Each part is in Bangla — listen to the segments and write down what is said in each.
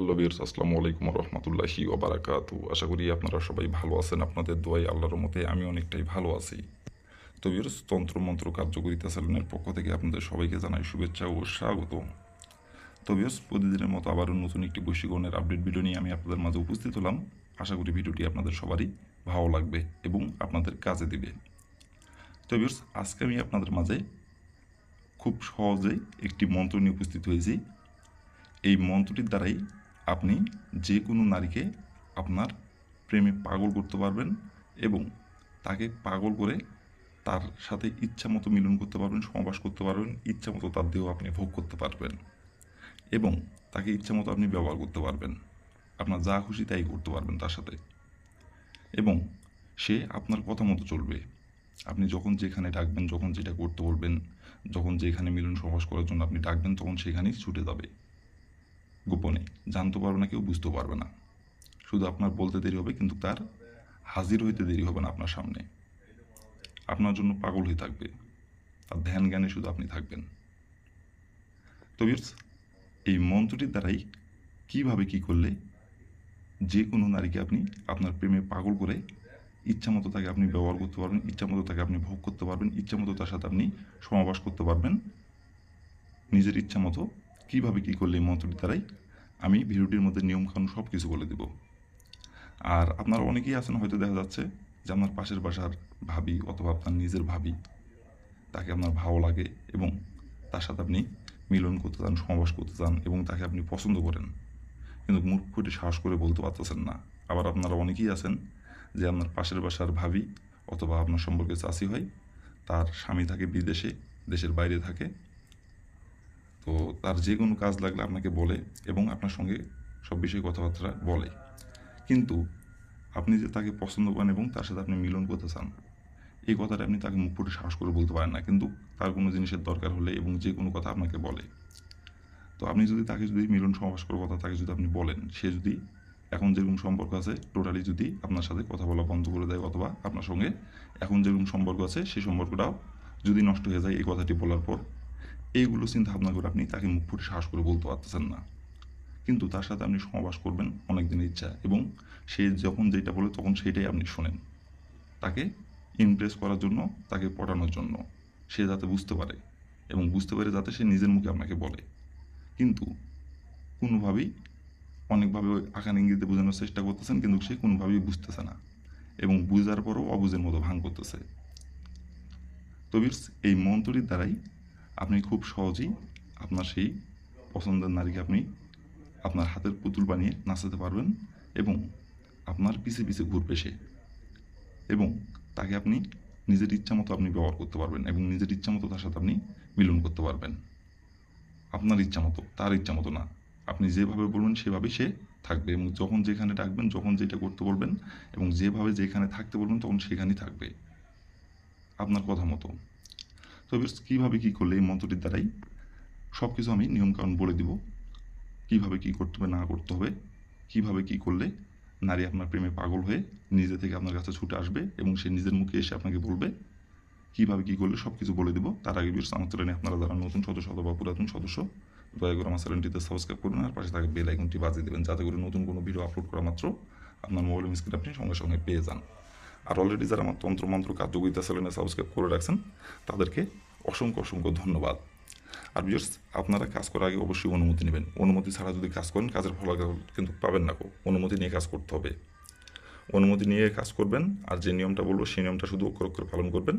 হ্যালো বিয়ার্স আসসালামু আলাইকুম রহমতুল্লাহি ওবারাকাতু। আশা করি আপনারা সবাই ভালো আছেন। আপনাদের দোয়াই আল্লাহর মতে আমি অনেকটাই ভালো আছি। তো বিয়ার্স তন্ত্রমন্ত্র কার্যকরিতা চ্যানেলের পক্ষ থেকে আপনাদের সবাইকে জানাই শুভেচ্ছা ও স্বাগত। তো বিয়ার্স প্রতিদিনের মতো আবারও নতুন একটি বৈশিকরণের আপডেট ভিডিও নিয়ে আমি আপনাদের মাঝে উপস্থিত হলাম। আশা করি ভিডিওটি আপনাদের সবারই ভালো লাগবে এবং আপনাদের কাজে দিবে। তো বিয়ার্স আজকে আমি আপনাদের মাঝে খুব সহজেই একটি মন্ত্র নিয়ে উপস্থিত হয়েছি। এই মন্ত্রটির দ্বারাই আপনি যে কোনো নারীকে আপনার প্রেমে পাগল করতে পারবেন এবং তাকে পাগল করে তার সাথে ইচ্ছা মতো মিলন করতে পারবেন সমাবাস করতে পারবেন, ইচ্ছা মতো তার দেহ আপনি ভোগ করতে পারবেন এবং তাকে ইচ্ছা মতো আপনি ব্যবহার করতে পারবেন। আপনার যা খুশি তাই করতে পারবেন তার সাথে। এবং সে আপনার কথা মতো চলবে। আপনি যখন যেখানে ডাকবেন, যখন যেটা করতে বলবেন, যখন যেখানে মিলন সমাবাস করার জন্য আপনি ডাকবেন, তখন সেখানেই ছুটে যাবে। গোপনে, জানতে পারবে না, কেউ বুঝতেও পারবে না। শুধু আপনার বলতে দেরি হবে, কিন্তু তার হাজির হইতে দেরি হবে না আপনার সামনে। আপনার জন্য পাগল হয়ে থাকবে। তার ধ্যান জ্ঞানে শুধু আপনি থাকবেন। তো এই মন্ত্রটির দ্বারাই কীভাবে কি করলে যে কোনো নারীকে আপনি আপনার প্রেমে পাগল করে ইচ্ছা মতো তাকে আপনি ব্যবহার করতে পারবেন ইচ্ছা মতো তাকে আপনি ভোগ করতে পারবেন ইচ্ছা মতো তার সাথে আপনি সমাবাস করতে পারবেন, নিজের ইচ্ছা মতো কীভাবে কী করলে এই মন্ত্রটির দ্বারাই আমি ভিডিওটির মধ্যে নিয়মকানুন সব কিছু বলে দেব। আর আপনারা অনেকেই আছেন হয়তো দেখা যাচ্ছে যে আপনার পাশের বাসার ভাবি অথবা আপনার নিজের ভাবি, তাকে আপনার ভালো লাগে এবং তার সাথে আপনি মিলন করতে চান সমাবাস করতে চান এবং তাকে আপনি পছন্দ করেন। কিন্তু মুখ ফুটে সাহস করে বলতে পারতেছেন না। আবার আপনারা অনেকেই আছেন যে আপনার পাশের বাসার ভাবি অথবা আপনার সম্পর্কে চাষি হয়, তার স্বামী থাকে বিদেশে, দেশের বাইরে থাকে তো তার যে কোনো কাজ লাগলে আপনাকে বলে এবং আপনার সঙ্গে সব বিষয়ে কথাবার্তা বলে। কিন্তু আপনি যে তাকে পছন্দ করেন এবং তার সাথে আপনি মিলন করতে চান, এই কথাটা আপনি তাকে মুখ ফুটে সাহস করে বলতে পারেন না। কিন্তু তার কোনো জিনিসের দরকার হলে এবং যে কোনো কথা আপনাকে বলে। তো আপনি যদি তাকে যদি মিলন সমাবেশ করার কথা তাকে যদি আপনি বলেন, সে যদি এখন যেরকম সম্পর্ক আছে টোটালি যদি আপনার সাথে কথা বলা বন্ধ করে দেয় অথবা আপনার সঙ্গে এখন যেরকম সম্পর্ক আছে, সেই সম্পর্কটাও যদি নষ্ট হয়ে যায় এই কথাটি বলার পর এইগুলো চিন্তা ভাবনা করে আপনি তাকে মুখ ফুটে সাহস করে বলতে পারতেছেন না। কিন্তু তার সাথে আপনি সমাবাস করবেন অনেক দিনের ইচ্ছা এবং সে যখন যেটা বলে তখন সেইটাই আপনি শোনেন। তাকে ইমপ্রেস করার জন্য, তাকে পটানোর জন্য সে যাতে বুঝতে পারে এবং বুঝতে পারে যাতে সে নিজের মুখে আপনাকে বলে। কিন্তু কোনোভাবেই অনেকভাবে আকার ইঙ্গিতে বোঝানোর চেষ্টা করতেছেন কিন্তু সে কোনোভাবেই বুঝতেছে না এবং বুঝার পরও অবুঝের মতো ভাঙ করতেছে। তবির এই মন্ত্রটির দ্বারাই আপনি খুব সহজেই আপনার সেই পছন্দের নারীকে আপনি আপনার হাতের পুতুল বানিয়ে নাচাতে পারবেন এবং আপনার পিছে পিছে ঘুরবে সে। এবং তাকে আপনি নিজের ইচ্ছা মতো আপনি ব্যবহার করতে পারবেন এবং নিজের ইচ্ছা মতো তার সাথে আপনি মিলন করতে পারবেন। আপনার ইচ্ছা মতো, তার ইচ্ছা মতো না। আপনি যেভাবে বলবেন সেভাবেই সে থাকবে এবং যখন যেখানে ডাকবেন, যখন যেটা করতে বলবেন এবং যেভাবে যেখানে থাকতে বলবেন, তখন সেখানেই থাকবে। আপনার কথা মতো। তো কীভাবে কী করলে এই মন্ত্রটির দ্বারাই সব কিছু আমি নিয়মকানুন বলে দিব। কীভাবে কী করতে হবে, না করতে হবে। কীভাবে কী করলে নারী আপনার প্রেমে পাগল হয়ে নিজে থেকে আপনার কাছে ছুটে আসবে এবং সে নিজের মুখে এসে আপনাকে বলবে, কীভাবে কী করলে সব কিছু বলে দিব। তার আগে বিয়ার্স আমার চ্যানেলে আপনারা যারা নতুন, সদস্য অথবা পুরাতন সদস্য, দয়া করে আমার চ্যানেলটিতে সাবস্ক্রাইব করুন আর পাশে থাকে বেল আইকনটি বাজিয়ে দেবেন, যাতে করে নতুন কোনো ভিডিও আপলোড করা মাত্র আপনার মোবাইল স্ক্রিন আপনি সঙ্গে সঙ্গে পেয়ে যান। আর অলরেডি যারা আমার তন্ত্রমন্ত্র কার্যকরিতা চ্যানেলে সাবস্ক্রাইব করে রাখছেন, তাদেরকে অসংখ্য অসংখ্য ধন্যবাদ। আর বিয়ার্স আপনারা কাজ করার আগে অবশ্যই অনুমতি নেবেন। অনুমতি ছাড়া যদি কাজ করেন, কাজের ফলাফল কিন্তু পাবেন না অনুমতি নিয়ে কাজ করতে হবে। অনুমতি নিয়ে কাজ করবেন, আর যে নিয়মটা বলব, সেই নিয়মটা শুধু অক্ষর অক্ষর পালন করবেন।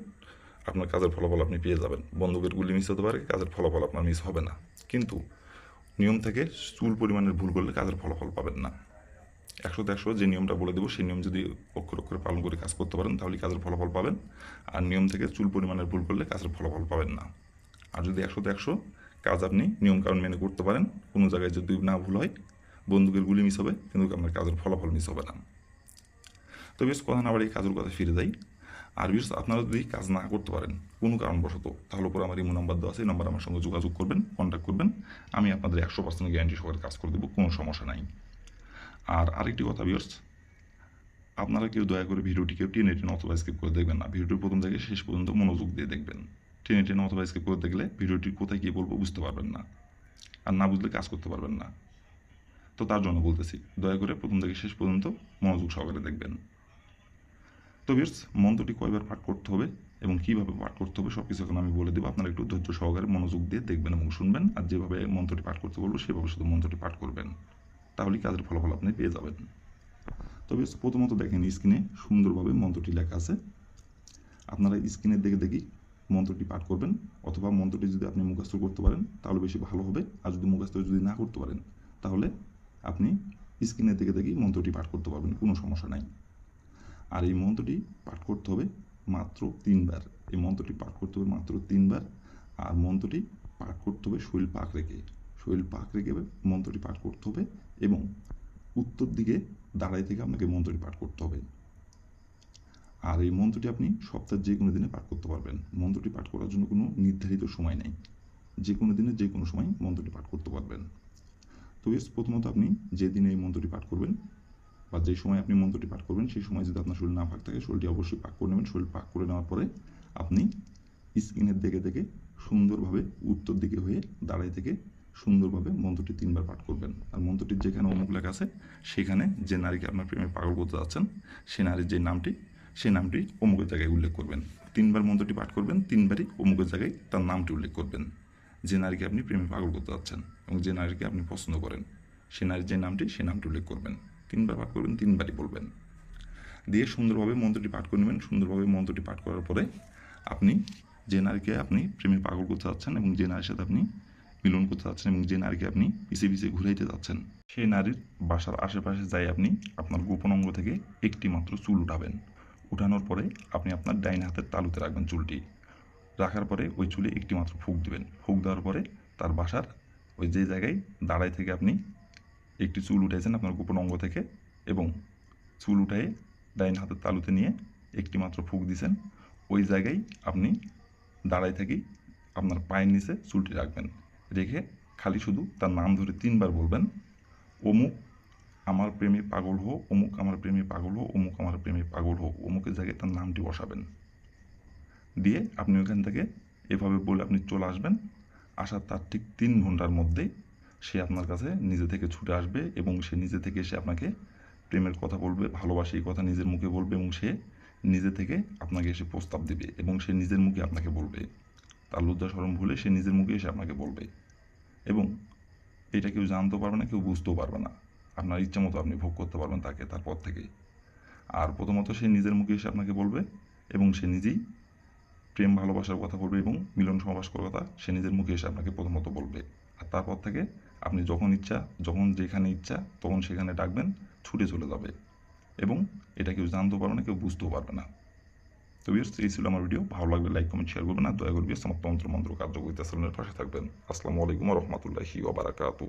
আপনার কাজের ফলাফল আপনি পেয়ে যাবেন। বন্দুকের গুলি মিস হতে পারে, কাজের ফলাফল আপনার মিস হবে না। কিন্তু নিয়ম থেকে চুল পরিমাণের ভুল করলে কাজের ফলাফল পাবেন না। একশোতে একশো যে নিয়মটা বলে দেবো, সেই নিয়ম যদি অক্ষর অক্ষরে পালন করে কাজ করতে পারেন তাহলে কাজের ফলাফল পাবেন। আর নিয়ম থেকে চুল পরিমাণের ভুল করলে কাজের ফলাফল পাবেন না। আর যদি একশোতে একশো কাজ আপনি নিয়মকানুন মেনে করতে পারেন, কোনো জায়গায় যদি না ভুল হয়, বন্দুকের গুলি মিস হবে, কিন্তু আপনার কাজের ফলাফল মিস হবে না। তো বেশ, কথা না বাড়ি কাজের কথা ফিরে যাই। আর বিশেষ, আপনারা যদি কাজ না করতে পারেন, কোনো কারণবশত, তাহলে উপর আমার ইমো নাম্বার দেওয়া আছে, এই নাম্বার আমার সঙ্গে যোগাযোগ করবেন কন্ট্যাক্ট করবেন। আমি আপনাদের একশো পার্সেন্ট গ্যারান্টি সহকারে কাজ করে দেবো, কোনো সমস্যা নাই। আর আরেকটি কথা বিয়ার্স আপনারা কেউ দয়া করে ভিডিওটি কেউ টেনে টেনে অথবা স্কিপ করে দেখবেন না। ভিডিওটির প্রথম থেকে শেষ পর্যন্ত মনোযোগ দিয়ে দেখবেন। টেনে টেনে অথবা স্কিপ করে দেখলে ভিডিওটি কোথায় গিয়ে বলব বুঝতে পারবেন না আর না বুঝলে কাজ করতে পারবেন না। তো তো তার জন্য বলতেছি, দয়া করে প্রথম থেকে শেষ পর্যন্ত মনোযোগ সহকারে দেখবেন। তো বিয়ার্স মন্ত্রটি কয়বার পাঠ করতে হবে এবং কীভাবে পাঠ করতে হবে সব কিছু এখন আমি বলে দেবো। আপনারা একটু ধৈর্য সহকারে মনোযোগ দিয়ে দেখবেন এবং শুনবেন। আর যেভাবে মন্ত্রটি পাঠ করতে বলব, সেভাবে শুধু মন্ত্রটি পাঠ করবেন। তাহলেই কাজের ফলাফল আপনি পেয়ে যাবেন? তবে প্রথমত দেখেন স্ক্রিনে সুন্দরভাবে মন্ত্রটি লেখা আছে। আপনারা স্ক্রিনের দেখে দেখি মন্ত্রটি পাঠ করবেন, অথবা মন্ত্রটি যদি আপনি মুখস্থ করতে পারেন, তাহলে বেশি ভালো হবে। আর যদি মুখস্থ যদি না করতে পারেন, তাহলে আপনি স্ক্রিনের দেখে দেখি মন্ত্রটি পাঠ করতে পারবেন, কোনো সমস্যা নাই। আর এই মন্ত্রটি পাঠ করতে হবে মাত্র তিনবার। এই মন্ত্রটি পাঠ করতে হবে মাত্র তিনবার। আর মন্ত্রটি পাঠ করতে হবে শরীর পাক রেখে। শৈল পাক রেখে মন্ত্রটি পাঠ করতে হবে এবং উত্তর দিকে দাঁড়াই থেকে আপনাকে মন্ত্রটি পাঠ করতে হবে। আর এই মন্ত্রটি আপনি সপ্তাহের যে কোনো দিনে পাঠ করতে পারবেন। মন্ত্রটি পাঠ করার জন্য কোনো নির্ধারিত সময় নেই। যে কোনো দিনে যে কোনো সময় মন্ত্রটি পাঠ করতে পারবেন। তো এস প্রথমত আপনি যে দিনে এই মন্ত্রটি পাঠ করবেন বা যে সময় আপনি মন্ত্রটি পাঠ করবেন, সেই সময় যদি আপনার শরীর না পাক থাকে, শরীরটি অবশ্যই পাক করে নেবেন। শরীর পাক করে নেওয়ার পরে আপনি স্ক্রিনের দিকে দেখে সুন্দরভাবে উত্তর দিকে হয়ে দাঁড়াই থেকে সুন্দরভাবে মন্ত্রটি তিনবার পাঠ করবেন। আর মন্ত্রটির যেখানে অমুক লেখা আছে, সেখানে যে নারীকে আপনার প্রেমে পাগল করতে যাচ্ছেন সেই নারীর যে নামটি সেই নামটি অমুকের জায়গায় উল্লেখ করবেন। তিনবার মন্ত্রটি পাঠ করবেন, তিনবারই অমুকের জায়গায় তার নামটি উল্লেখ করবেন। যে নারীকে আপনি প্রেমে পাগল করতে যাচ্ছেন এবং যে নারীকে আপনি পছন্দ করেন, সে নারীর যে নামটি সেই নামটি উল্লেখ করবেন। তিনবার পাঠ করবেন, তিনবারই বলবেন। দিয়ে সুন্দরভাবে মন্ত্রটি পাঠ করে নেবেন। সুন্দরভাবে মন্ত্রটি পাঠ করার পরে আপনি যে নারীকে আপনি প্রেমে পাগল করতে যাচ্ছেন এবং যে নারীর সাথে আপনি মিলন করতে যাচ্ছেন এবং যে নারীকে আপনি পিছিয়ে পিছিয়ে ঘুরাইতে যাচ্ছেন, সেই নারীর বাসার আশেপাশে যাই আপনি আপনার গোপন অঙ্গ থেকে একটি মাত্র চুল উঠাবেন। উঠানোর পরে আপনি আপনার ডাইন হাতের তালুতে রাখবেন চুলটি। রাখার পরে ওই চুলে একটি মাত্র ফুক দিবেন। ফুক দেওয়ার পরে তার বাসার ওই যে জায়গায় দাঁড়াই থেকে আপনি একটি চুল উঠেছেন আপনার গোপন অঙ্গ থেকে এবং চুল উঠায়ে ডাইন হাতের তালুতে নিয়ে একটি মাত্র ফুক দিছেন। ওই জায়গায় আপনি দাঁড়াই থেকেই আপনার পায়ের নিচে চুলটি রাখবেন। রেখে খালি শুধু তার নাম ধরে তিনবার বলবেন, অমুক আমার প্রেমে পাগল হো অমুক আমার প্রেমে পাগল হো অমুক আমার প্রেমে পাগল হো অমুকের জায়গায় তার নামটি বসাবেন। দিয়ে আপনি ওখান থেকে এভাবে বলে আপনি চলে আসবেন। আসার তার ঠিক তিন ঘণ্টার মধ্যে সে আপনার কাছে নিজে থেকে ছুটে আসবে এবং সে নিজে থেকে এসে আপনাকে প্রেমের কথা বলবে, ভালোবাসি, এই কথা নিজের মুখে বলবে এবং সে নিজে থেকে আপনাকে এসে প্রস্তাব দেবে এবং সে নিজের মুখে আপনাকে বলবে। তার লজ্জা সরম ভুলে সে নিজের মুখে এসে আপনাকে বলবে। এবং এটা কেউ জানতেও পারবে না, কেউ বুঝতেও পারবে না। আপনার ইচ্ছা মতো আপনি ভোগ করতে পারবেন তাকে তারপর থেকে আর প্রথমত সে নিজের মুখে এসে আপনাকে বলবে এবং সে নিজেই প্রেম, ভালোবাসার কথা বলবে এবং মিলন সমাবাস করার কথা সে নিজের মুখে এসে আপনাকে প্রথমত বলবে। আর তারপর থেকে আপনি যখন ইচ্ছা, যখন যেখানে ইচ্ছা, তখন সেখানে ডাকবেন, ছুটে চলে যাবে। এবং এটা কেউ জানতেও পারবে না, কেউ বুঝতেও পারবে না। তো বিয়ার্স, এই ছিল আমার ভিডিও ভালো লাগলে লাইক কমেন্ট শেয়ার করবেন আর দয়া করে বিয়ার্স, আমার তন্ত্র মন্ত্র কার্যকরিতা পাশে থাকবেন। আসসালামু আলাইকুম রহমতুল্লাহি ওবারাকাতু